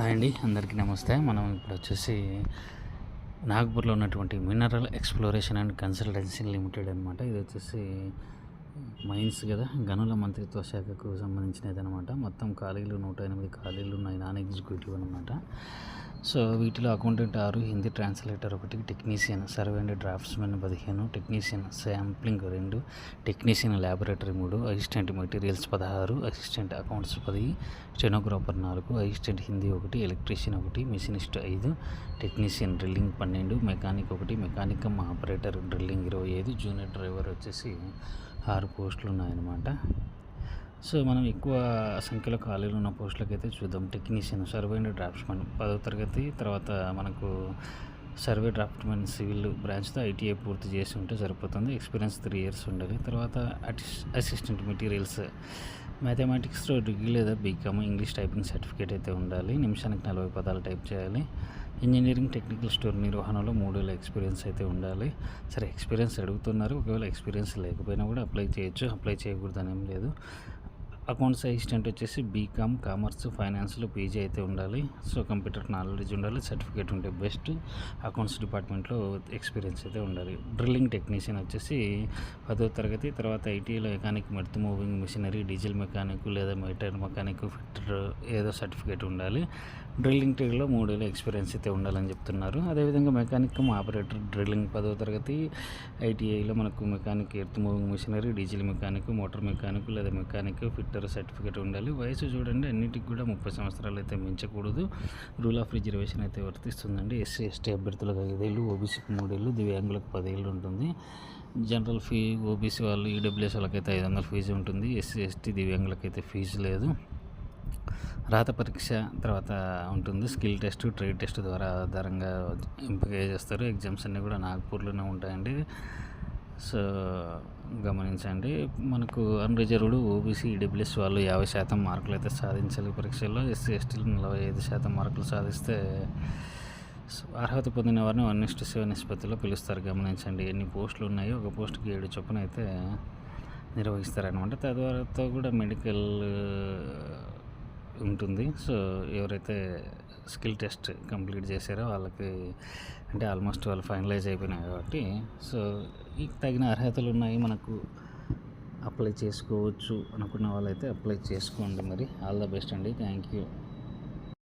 Hi అండి అందరికీ నమస్తే. మనం ఇప్పుడు వచ్చేసి నాగ్పూర్లో ఉన్నటువంటి mineral exploration and consultancy limited అనమాట ఇది వచ్చేసి మైన్స్ కదా గనుల మంత్రిత్వ శాఖకు సంబంధించినది అనమాట మొత్తం ఖాళీలు నూట ఎనిమిది ఖాళీలు ఉన్నాయి నాన్ ఎగ్జిక్యూటివ్ అనమాట సో వీటిలో అకౌంటెంట్ ఆరు హిందీ ట్రాన్స్లేటర్ ఒకటి టెక్నీషియన్ సర్వే అండ్ డ్రాఫ్ట్స్మెన్ పదిహేను టెక్నీషియన్ శాంప్లింగ్ రెండు టెక్నీషియన్ ల్యాబొరేటరీ మూడు అసిస్టెంట్ మెటీరియల్స్ పదహారు అసిస్టెంట్ అకౌంట్స్ పది స్టెనోగ్రాఫర్ నాలుగు అసిస్టెంట్ హిందీ ఒకటి ఎలక్ట్రీషియన్ ఒకటి మిషనిస్ట్ ఐదు టెక్నీషియన్ డ్రిల్లింగ్ పన్నెండు మెకానిక్ ఒకటి మెకానిక్ ఆపరేటర్ డ్రిల్లింగ్ ఇరవై ఐదు జూనియర్ డ్రైవర్ వచ్చేసి ఆరు పోస్టులు ఉన్నాయన్నమాట సో మనం ఎక్కువ సంఖ్యలో ఖాళీలు ఉన్న పోస్టులకు అయితే చూద్దాం. టెక్నీషియన్ సర్వే అండ్ డ్రాఫ్ట్స్మెన్ పదో తరగతి తర్వాత మనకు సర్వే డ్రాఫ్ట్మెన్ సివిల్ బ్రాంచ్తో ఐటీఐ పూర్తి చేసి ఉంటే సరిపోతుంది. ఎక్స్పీరియన్స్ త్రీ ఇయర్స్ ఉండాలి. తర్వాత అసిస్టెంట్ మెటీరియల్స్ మ్యాథమెటిక్స్లో డిగ్రీ లేదా బీకామ్ ఇంగ్లీష్ టైపింగ్ సర్టిఫికేట్ అయితే ఉండాలి. నిమిషానికి నలభై పదాలు టైప్ చేయాలి. ఇంజనీరింగ్ టెక్నికల్ స్టోర్ నిర్వహణలో మూడేళ్ళ ఎక్స్పీరియన్స్ అయితే ఉండాలి. సరే ఎక్స్పీరియన్స్ అడుగుతున్నారు. ఒకవేళ ఎక్స్పీరియన్స్ లేకపోయినా కూడా అప్లై చేయొచ్చు. అప్లై చేయకూడదని ఏం లేదు. అకౌంట్స్ అసిస్టెంట్ వచ్చేసి బీకామ్ కామర్స్ ఫైనాన్స్లో పీజీ అయితే ఉండాలి. సో కంప్యూటర్ నాలెడ్జ్ ఉండాలి సర్టిఫికేట్ ఉంటే బెస్ట్. అకౌంట్స్ డిపార్ట్మెంట్లో ఎక్స్పీరియన్స్ అయితే ఉండాలి. డ్రిల్లింగ్ టెక్నీషియన్ వచ్చేసి పదో తరగతి తర్వాత ఐటీలో mechanic earth moving machinery diesel mechanic లేదా మీటర్ మెకానిక్ ఫిట్టర్ ఏదో సర్టిఫికేట్ ఉండాలి. డ్రిల్లింగ్ టెక్లో మూడేళ్ళ ఎక్స్పీరియన్స్ అయితే ఉండాలని చెప్తున్నారు. అదేవిధంగా మెకానిక్ ఆపరేటర్ డ్రిల్లింగ్ పదో తరగతి ఐటీఐలో మనకు mechanic earth moving machinery diesel mechanic motor mechanic లేదా మెకానిక్ ఫిట్టర్ సర్టిఫికేట్ ఉండాలి. వయసు చూడండి అన్నిటికి కూడా ముప్పై సంవత్సరాలు అయితే మించకూడదు. రూల్ ఆఫ్ రిజర్వేషన్ అయితే వర్తిస్తుందండి. ఎస్సీ ఎస్టీ అభ్యర్థులకు ఐదేళ్ళు ఓబీసీకి మూడేళ్ళు దివ్యాంగులకు పదేళ్ళు ఉంటుంది. జనరల్ ఫీ ఓబీసీ వాళ్ళు ఈడబ్ల్యూఎస్ వాళ్ళకైతే ఐదు వందల ఫీజు ఉంటుంది. ఎస్సీ ఎస్టీ దివ్యాంగులకైతే ఫీజు లేదు. రాత పరీక్ష తర్వాత ఉంటుంది. స్కిల్ టెస్ట్ ట్రేడ్ టెస్ట్ ద్వారా ఆధారంగా ఎంపిక చేస్తారు. ఎగ్జామ్స్ అన్నీ కూడా నాగ్పూర్లోనే ఉంటాయండి. సో గమనించండి. మనకు అన్రిజర్వ్డ్ ఓబీసీ ఈడబ్ల్యూఎస్ వాళ్ళు యాభై శాతం మార్కులు అయితే సాధించాలి పరీక్షల్లో. ఎస్సీ ఎస్టీలు నలభై ఐదు శాతం మార్కులు సాధిస్తే అర్హత పొందిన వారిని వన్ ఇస్టు సెవెన్ నిష్పత్తిలో పిలుస్తారు. గమనించండి. ఎన్ని పోస్టులు ఉన్నాయో ఒక పోస్టుకి ఏడు చొప్పున అయితే నిర్వహిస్తారనమాట తద్వారాతో కూడా మెడికల్ ఉంటుంది. సో ఎవరైతే స్కిల్ టెస్ట్ కంప్లీట్ చేశారో వాళ్ళకి అంటే ఆల్మోస్ట్ వాళ్ళు ఫైనలైజ్ అయిపోయినాయి కాబట్టి సో ఈ తగిన అర్హతలు ఉన్నాయి మనకు అప్లై చేసుకోవచ్చు అనుకున్న వాళ్ళైతే అప్లై చేసుకోండి మరి. ఆల్ ద బెస్ట్ అండి. Thank you.